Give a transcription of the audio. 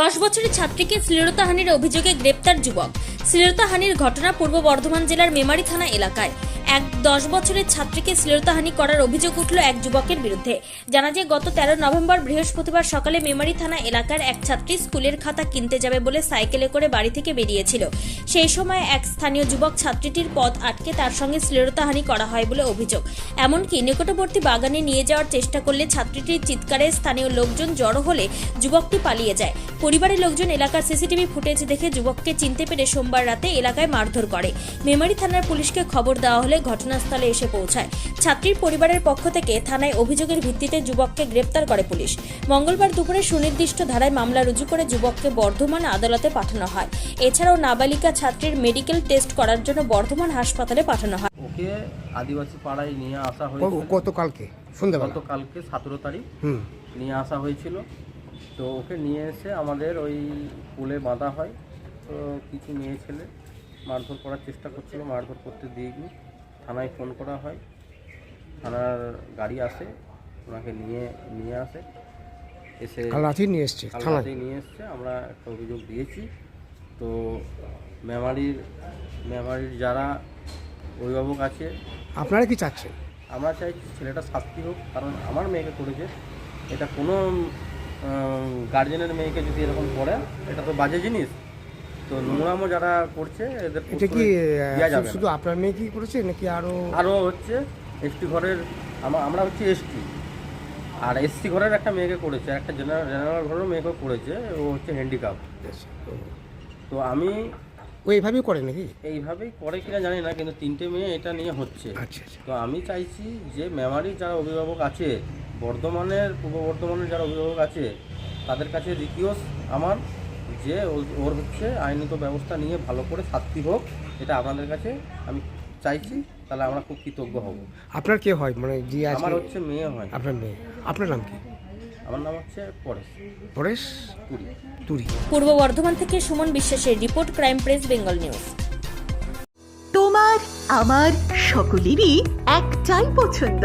দশ বছরের ছাত্রীকে শ্লীলতাহানির অভিযোগে গ্রেপ্তার যুবক। শ্লীলতাহানির ঘটনা পূর্ব বর্ধমান জেলার মেমারি থানা এলাকায়। এক দশ বছরের ছাত্রীকে শ্লীলতাহানি করার অভিযোগ উঠল এক যুবকের বিরুদ্ধে। জানা যায়, গত তেরো নভেম্বর বৃহস্পতিবার সকালে মেমারি থানা এলাকার এক ছাত্রী স্কুলের খাতা কিনতে যাবে বলে সাইকেলে করে বাড়ি থেকে বেরিয়েছিল। সেই সময় এক স্থানীয় যুবক ছাত্রীটির পথ আটকে তার সঙ্গে শ্লীলতাহানি করা হয় বলে অভিযোগ। এমনকি নিকটবর্তী বাগানে নিয়ে যাওয়ার চেষ্টা করলে ছাত্রীটির চিৎকারে স্থানীয় লোকজন জড়ো হলে যুবকটি পালিয়ে যায়। পরিবারের লোকজন এলাকার সিসিটিভি ফুটেজ দেখে যুবককে চিনতে পেরে সোমবার রাতে এলাকায় মারধর করে। মেমারি থানার পুলিশকে খবর দেওয়া হলে ঘটনাস্থলে এসে পৌঁছায়। ছাত্রীর পরিবারের পক্ষ থেকে থানায় অভিযোগের ভিত্তিতে যুবককে গ্রেপ্তার করে পুলিশ। মঙ্গলবার দুপুরে সুনির্দিষ্ট ধারায় মামলা রুজু করে যুবককে বর্ধমান আদালতে পাঠানো হয়। এছাড়াও নাবালিকা ছাত্রীর মেডিকেল টেস্ট করার জন্য বর্ধমান হাসপাতালে পাঠানো হয়। ওকে আদিবাসী পাড়ায় নিয়ে আসা হয়েছিল। গতকালকে সন্ধ্যাবেলা? গতকালকে সতেরো তারিখ নিয়ে আসা হয়েছিল। তো ওকে নিয়ে এসে আমাদের ওই পুলে বাঁধা হয়। তো কিছু মেয়ে ছেলে? মারধর করার চেষ্টা করছিল মারধর করতে দিইনি। থানায় ফোন করা হয়। থানার গাড়ি আসে ওনাকে নিয়ে নিয়ে আসে। এসে নিয়ে এসছে থানায়? নিয়ে এসছে আমরা একটা অভিযোগ দিয়েছি। তো মেমারির মেমারির যারা অভিভাবক আছে আপনারা কি চাচ্ছেন? আমরা চাইছি ছেলেটা শাস্তি হোক কারণ আমার মেয়েকে করেছে। এটা কোনো গার্জেনের মেয়েকে যদি এরকম করে এটা তো বাজে জিনিস। তো নোংরামো যারা করছে এদের এটা কি শুধু আপনার মেয়ে কি করেছে নাকি আরও আরও হচ্ছে এসটি ঘরের আমরা হচ্ছে এসটি। আর এসসি ঘরের একটা মেয়েকে করেছে একটা জেনারেল জেনারেল ঘরের মেয়েকেও করেছে ও হচ্ছে হ্যান্ডিক্যাপ তো আমি ও এইভাবেই করে নাকি? এইভাবেই করে কিনা জানি না কিন্তু তিনটে মেয়ে এটা নিয়ে হচ্ছে। আচ্ছা আচ্ছা। তো আমি চাইছি যে মেমারির যারা অভিভাবক আছে বর্ধমানের পূর্ব বর্ধমানের যারা অভিভাবক আছে তাদের কাছে রিকোয়েস্ট আমার যে ওর হচ্ছে আইনত ব্যবস্থা নিয়ে ভালো করে শাস্তি হোক এটা আপনাদের কাছে আমি চাইছি তাহলে আমরা খুব কৃতজ্ঞ হব। আপনার কে হয়? মানে যে আমার হচ্ছে মেয়ে হয়। আপনার মেয়ে। আপনার নাম কি? আমার নাম হচ্ছে পরেশ। পরেশ পুরী তুরি। পূর্ব বর্ধমান থেকে সুমন বিশ্বাসের report crime press Bengal news. তোমার আমার সকলেরই একটাই পছন্দ।